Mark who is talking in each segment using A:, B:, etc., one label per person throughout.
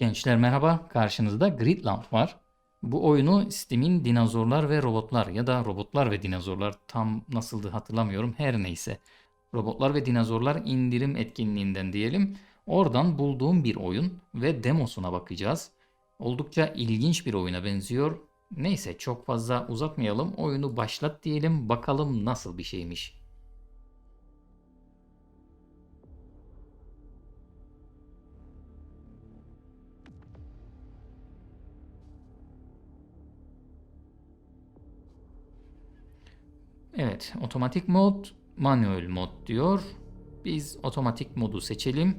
A: Gençler merhaba, karşınızda Gridland var. Bu oyunu Steam'in dinozorlar ve robotlar ya da robotlar ve dinozorlar tam nasıldı hatırlamıyorum her neyse. Robotlar ve dinozorlar indirim etkinliğinden diyelim. Oradan bulduğum bir oyun ve demosuna bakacağız. Oldukça ilginç bir oyuna benziyor. Neyse çok fazla uzatmayalım. Oyunu başlat diyelim. Bakalım nasıl bir şeymiş. Evet, otomatik mod, manuel mod diyor. Biz otomatik modu seçelim.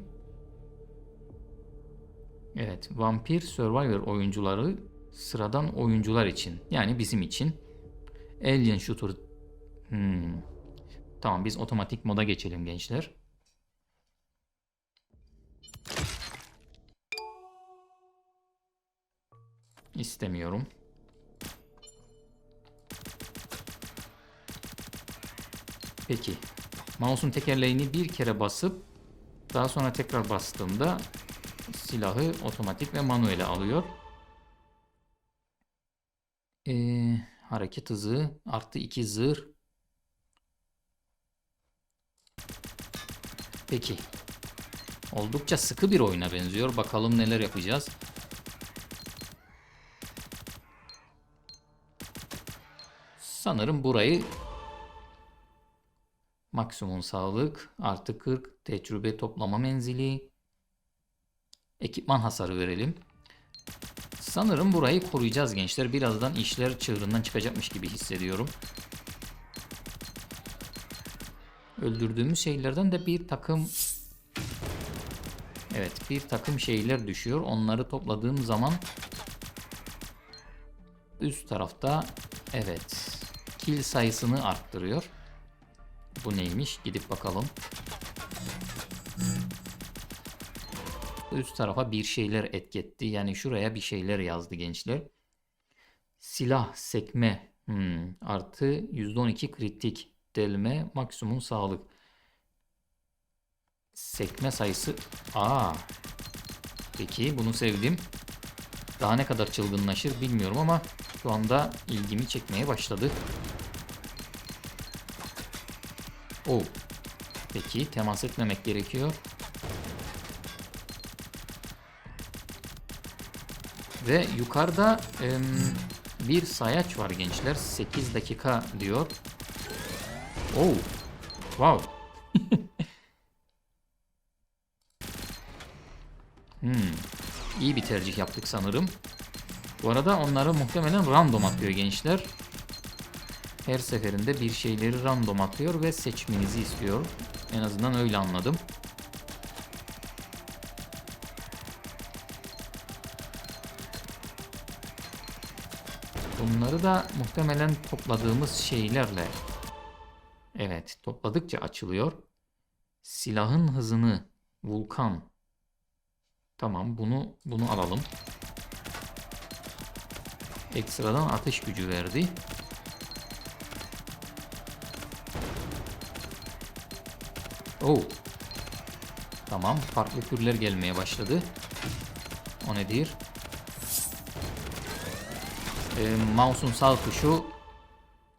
A: Evet, Vampir Survivor oyuncuları sıradan oyuncular için. Yani bizim için. Alien Shooter. Hmm. Tamam, biz otomatik moda geçelim gençler. İstemiyorum. Peki. Mouse'un tekerleğini bir kere basıp daha sonra tekrar bastığımda silahı otomatik ve manuele alıyor. Ee, hareket hızı artı 2 zırh. Peki. Oldukça sıkı bir oyuna benziyor. Bakalım neler yapacağız. Sanırım burayı Maksimum sağlık artı 40 tecrübe toplama menzili ekipman hasarı verelim. Sanırım burayı koruyacağız gençler. Birazdan işler çığırından çıkacakmış gibi hissediyorum. Öldürdüğümüz şeylerden de bir takım Evet bir takım şeyler düşüyor. Onları topladığım zaman üst tarafta evet kill sayısını arttırıyor. Bu neymiş? Gidip bakalım. Üst tarafa bir şeyler etketti. Yani şuraya bir şeyler yazdı gençler. Silah, sekme hmm, artı %12 kritik delme maksimum sağlık. Sekme sayısı Aa. Peki bunu sevdim. Daha ne kadar çılgınlaşır bilmiyorum ama şu anda ilgimi çekmeye başladı. Oh. Peki temas etmemek gerekiyor. Ve yukarıda em, bir sayaç var gençler. 8 dakika diyor. Oh. Wow. hmm. İyi bir tercih yaptık sanırım. Bu arada onları muhtemelen random atıyor gençler. Her seferinde bir şeyleri random atıyor ve seçmenizi istiyor. En azından öyle anladım. Bunları da muhtemelen topladığımız şeylerle Evet, topladıkça açılıyor. Silahın hızını vulkan. Tamam, bunu bunu alalım. Ekstradan atış gücü verdi. Oh. Tamam. Farklı türler gelmeye başladı. O nedir? Ee, mouse'un sağ tuşu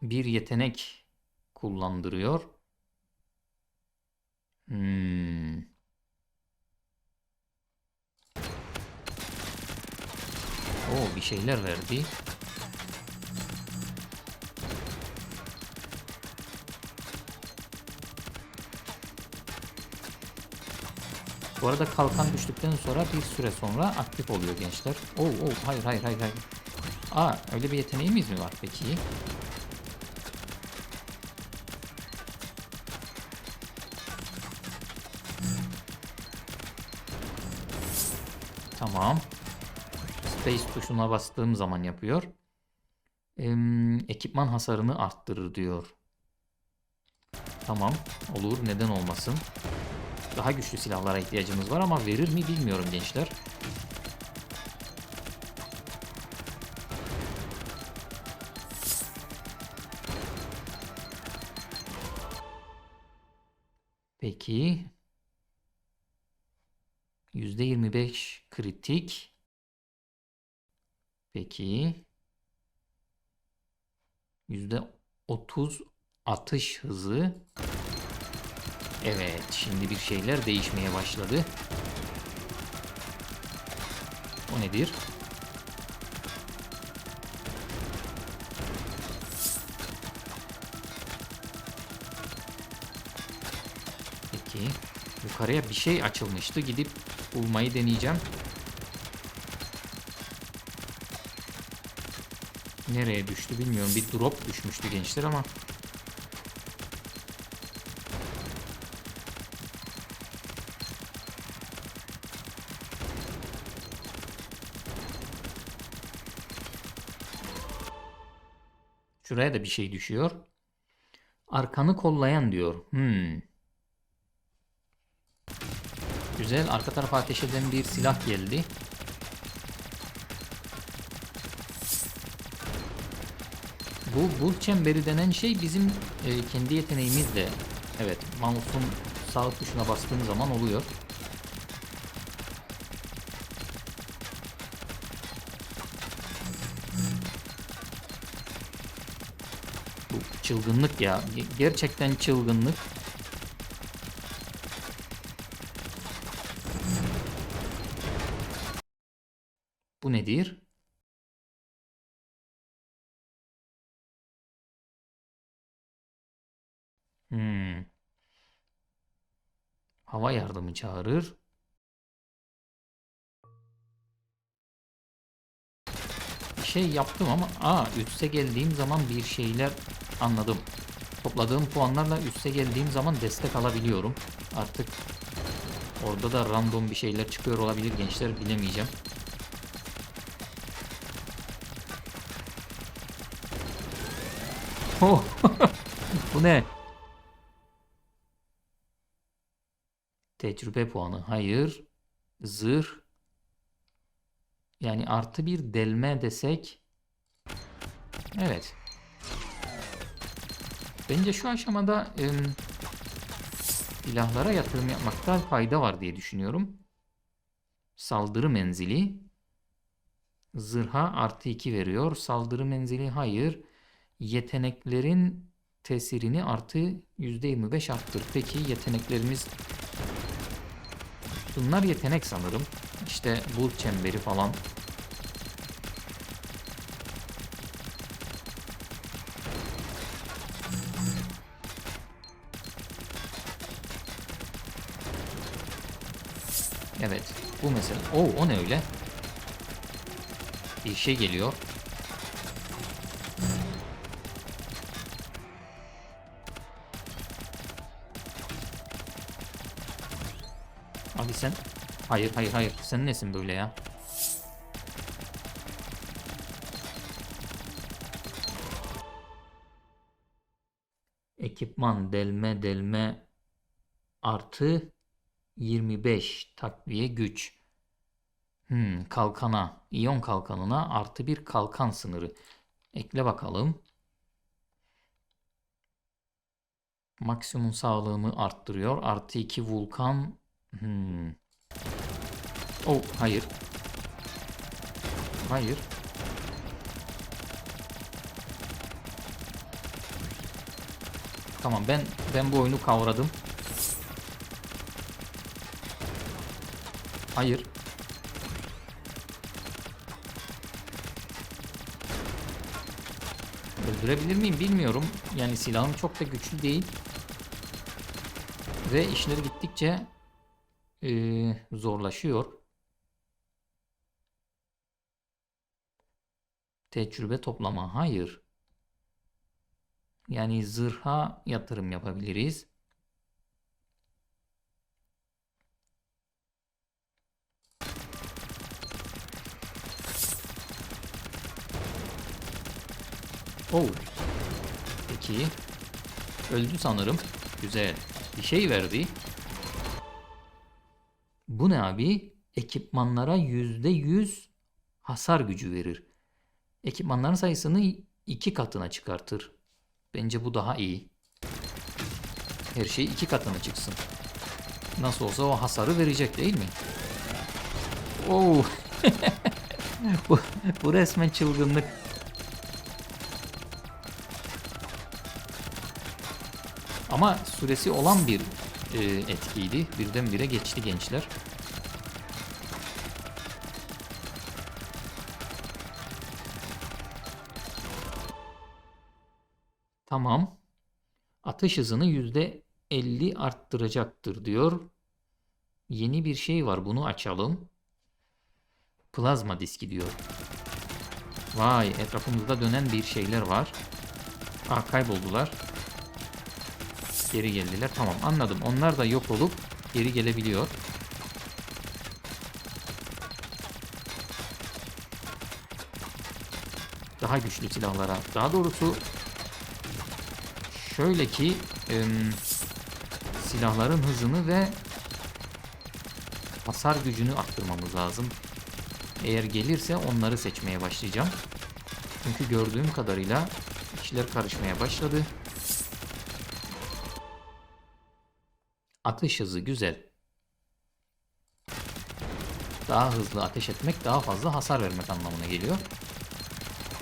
A: bir yetenek kullandırıyor. Hmm. Oo, bir şeyler verdi. Bu arada kalkan düştükten sonra bir süre sonra aktif oluyor gençler. Oo, oo hayır hayır hayır hayır. Aa öyle bir yeteneğimiz mi var peki? Tamam. Space tuşuna bastığım zaman yapıyor. Ee, ekipman hasarını arttırır diyor. Tamam. Olur. Neden olmasın? Daha güçlü silahlara ihtiyacımız var ama verir mi bilmiyorum gençler. Peki. %25 kritik. Peki. %30 atış hızı. Evet, şimdi bir şeyler değişmeye başladı. O nedir? Peki. Yukarıya bir şey açılmıştı. Gidip bulmayı deneyeceğim. Nereye düştü bilmiyorum. Bir drop düşmüştü gençler ama. Şuraya da bir şey düşüyor. Arkanı kollayan diyor. Hmm. Güzel. Arka tarafa ateş eden bir silah geldi. Bu bul çemberi denen şey bizim e, kendi yeteneğimizle evet mouse'un sağ tuşuna bastığın zaman oluyor. Bu çılgınlık ya. Ge- Gerçekten çılgınlık. Bu nedir? Hmm. Hava yardımı çağırır. Şey yaptım ama aa üste geldiğim zaman bir şeyler anladım. Topladığım puanlarla üste geldiğim zaman destek alabiliyorum. Artık orada da random bir şeyler çıkıyor olabilir gençler bilemeyeceğim. Oh. Bu ne? Tecrübe puanı. Hayır. Zırh. Yani artı bir delme desek. Evet. Bence şu aşamada em, silahlara yatırım yapmakta fayda var diye düşünüyorum. Saldırı menzili. Zırha artı 2 veriyor. Saldırı menzili hayır. Yeteneklerin tesirini artı %25 arttır. Peki yeteneklerimiz Bunlar yetenek sanırım. İşte bul çemberi falan. Evet. Bu mesela. Oo, o ne öyle? Bir şey geliyor. Sen... Hayır hayır hayır. Sen nesin böyle ya? Ekipman delme delme artı 25 takviye güç. Hmm, kalkana, iyon kalkanına artı bir kalkan sınırı. Ekle bakalım. Maksimum sağlığımı arttırıyor. Artı 2 vulkan. Hmm. Oh, hayır. Hayır. Tamam ben ben bu oyunu kavradım. Hayır. Öldürebilir miyim bilmiyorum. Yani silahım çok da güçlü değil. Ve işleri gittikçe eee, zorlaşıyor. Tecrübe toplama. Hayır. Yani zırha yatırım yapabiliriz. Oh. Peki. Öldü sanırım. Güzel. Bir şey verdi. Bu ne abi? Ekipmanlara %100 hasar gücü verir. Ekipmanların sayısını iki katına çıkartır. Bence bu daha iyi. Her şey iki katına çıksın. Nasıl olsa o hasarı verecek değil mi? Oo. bu, bu resmen çılgınlık. Ama süresi olan bir e, etkiydi. Birdenbire geçti gençler. Tamam. Atış hızını %50 arttıracaktır diyor. Yeni bir şey var. Bunu açalım. Plazma diski diyor. Vay etrafımızda dönen bir şeyler var. Aa kayboldular. Geri geldiler. Tamam anladım. Onlar da yok olup geri gelebiliyor. Daha güçlü silahlara. Daha doğrusu şöyle ki em, silahların hızını ve hasar gücünü arttırmamız lazım. Eğer gelirse onları seçmeye başlayacağım. Çünkü gördüğüm kadarıyla işler karışmaya başladı. Atış hızı güzel. Daha hızlı ateş etmek daha fazla hasar vermek anlamına geliyor.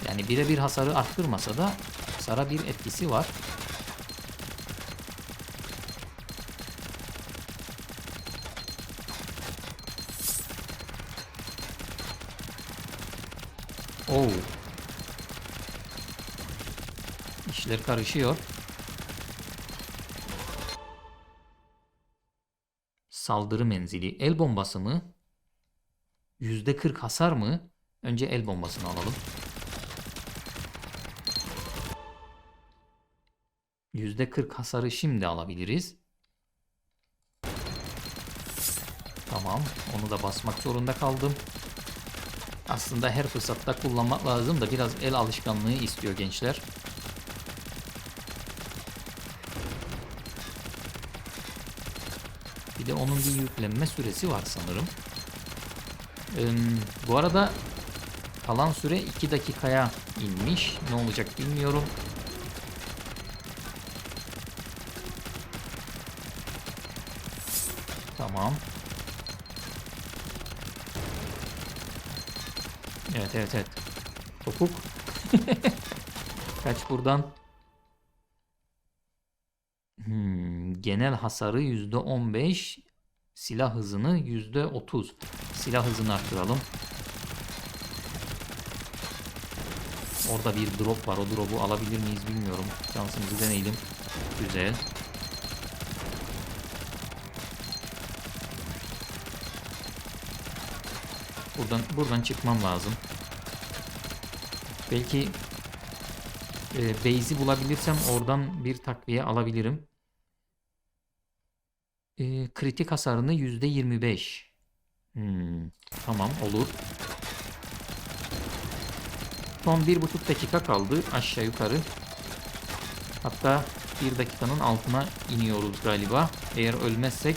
A: Yani birebir hasarı arttırmasa da hasara bir etkisi var. Oo. İşler karışıyor. Saldırı menzili. El bombası mı? %40 hasar mı? Önce el bombasını alalım. %40 hasarı şimdi alabiliriz. Tamam. Onu da basmak zorunda kaldım. Aslında her fırsatta kullanmak lazım da biraz el alışkanlığı istiyor gençler. Bir de onun bir yüklenme süresi var sanırım. Ee, bu arada kalan süre 2 dakikaya inmiş. Ne olacak bilmiyorum. Tamam. Evet evet evet. Topuk. Kaç buradan. Hmm, genel hasarı %15. Silah hızını %30. Silah hızını arttıralım. Orada bir drop var. O drop'u alabilir miyiz bilmiyorum. Şansımızı deneyelim. Güzel. Buradan buradan çıkmam lazım. Belki e, base'i bulabilirsem oradan bir takviye alabilirim. E, kritik hasarını %25. Hmm, tamam olur. Son bir buçuk dakika kaldı aşağı yukarı. Hatta bir dakikanın altına iniyoruz galiba. Eğer ölmezsek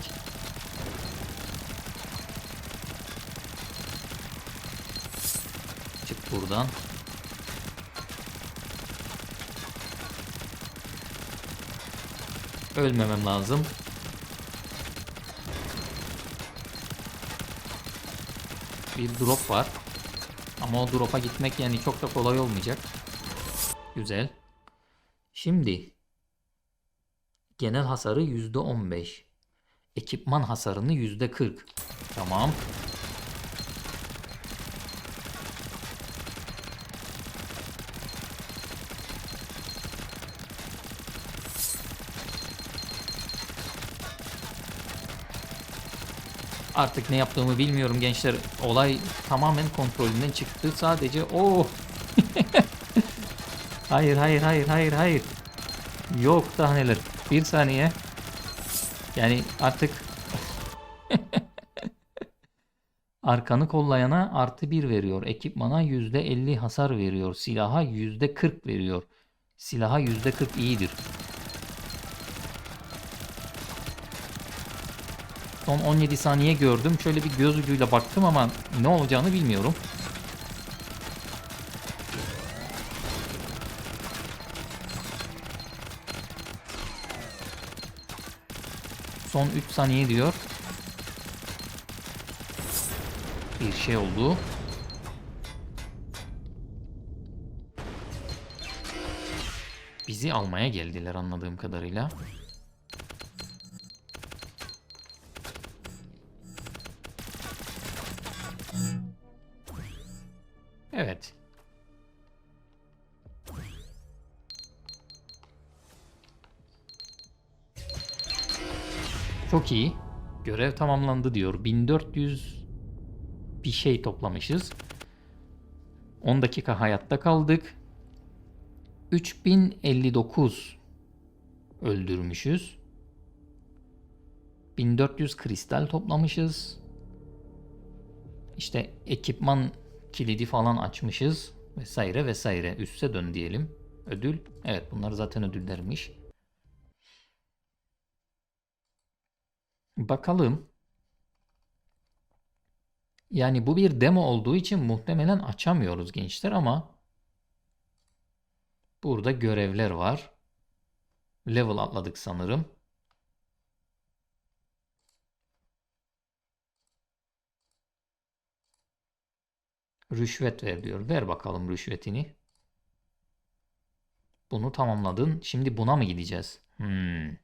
A: Çık buradan. Ölmemem lazım. Bir drop var. Ama o drop'a gitmek yani çok da kolay olmayacak. Güzel. Şimdi genel hasarı %15. Ekipman hasarını %40. Tamam. Artık ne yaptığımı bilmiyorum gençler. Olay tamamen kontrolümden çıktı. Sadece. Oh. hayır hayır hayır hayır hayır. Yok daha neler. Bir saniye. Yani artık arkanı kollayana artı bir veriyor. Ekipmana yüzde 50 hasar veriyor. Silaha yüzde 40 veriyor. Silaha yüzde 40 iyidir. Son 17 saniye gördüm. Şöyle bir göz ucuyla baktım ama ne olacağını bilmiyorum. Son 3 saniye diyor. Bir şey oldu. Bizi almaya geldiler anladığım kadarıyla. Çok iyi. Görev tamamlandı diyor. 1400 bir şey toplamışız. 10 dakika hayatta kaldık. 3059 öldürmüşüz. 1400 kristal toplamışız. İşte ekipman kilidi falan açmışız vesaire vesaire. Üste dön diyelim. Ödül. Evet bunlar zaten ödüllermiş. Bakalım. Yani bu bir demo olduğu için muhtemelen açamıyoruz gençler ama burada görevler var. Level atladık sanırım. Rüşvet ver diyor. Ver bakalım rüşvetini. Bunu tamamladın. Şimdi buna mı gideceğiz? Hmm.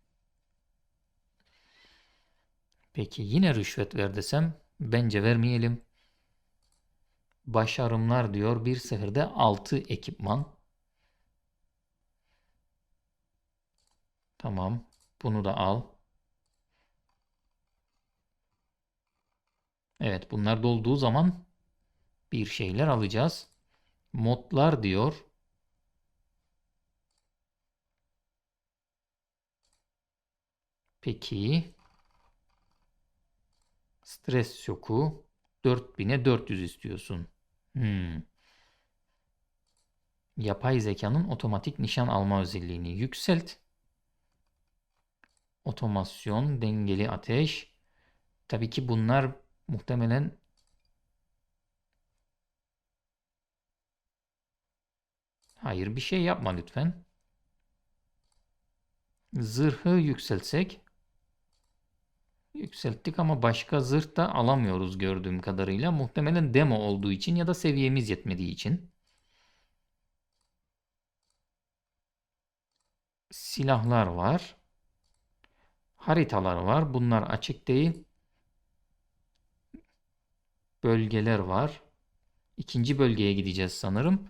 A: Peki yine rüşvet ver desem bence vermeyelim. Başarımlar diyor. Bir seferde 6 ekipman. Tamam. Bunu da al. Evet bunlar dolduğu zaman bir şeyler alacağız. Modlar diyor. Peki. Stres şoku 4000'e 400 istiyorsun. Hmm. Yapay zekanın otomatik nişan alma özelliğini yükselt. Otomasyon, dengeli ateş. Tabii ki bunlar muhtemelen Hayır bir şey yapma lütfen. Zırhı yükseltsek. Yükselttik ama başka zırh da alamıyoruz gördüğüm kadarıyla. Muhtemelen demo olduğu için ya da seviyemiz yetmediği için. Silahlar var. Haritalar var. Bunlar açık değil. Bölgeler var. İkinci bölgeye gideceğiz sanırım.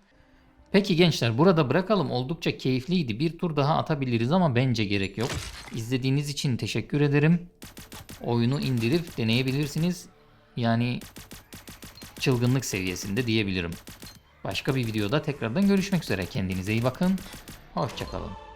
A: Peki gençler burada bırakalım. Oldukça keyifliydi. Bir tur daha atabiliriz ama bence gerek yok. İzlediğiniz için teşekkür ederim. Oyunu indirip deneyebilirsiniz. Yani çılgınlık seviyesinde diyebilirim. Başka bir videoda tekrardan görüşmek üzere. Kendinize iyi bakın. Hoşçakalın.